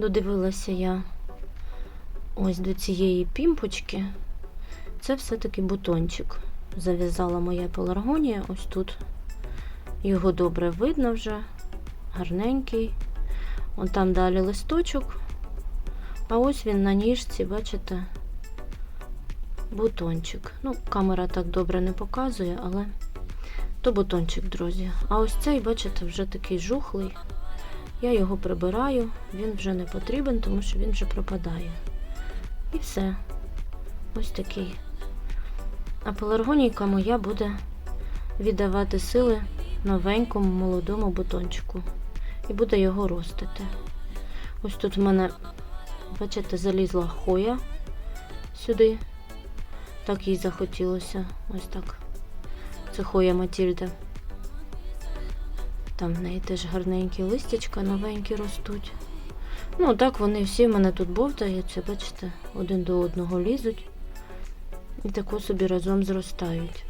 додивилася я ось до цієї пімпочки. Це все-таки бутончик. Зав'язала моя пеларгонія. Ось тут його добре видно вже, гарненький. Вон там далі листочок. А ось він на ніжці, бачите, бутончик. Ну, камера так добре не показує, але то бутончик, друзі. А ось цей, бачите, вже такий жухлий. Я його прибираю, він вже не потрібен, тому що він вже пропадає. І все. Ось такий. А пеларгонійка моя буде віддавати сили новенькому молодому бутончику. І буде його ростити. Ось тут в мене, бачите, залізла хоя сюди. Так їй захотілося. Ось так. Це хоя Матільда. Там в неї теж гарненькі листячка, новенькі ростуть. Ну, так вони всі в мене тут бовтаються, бачите, один до одного лізуть. І тако собі разом зростають.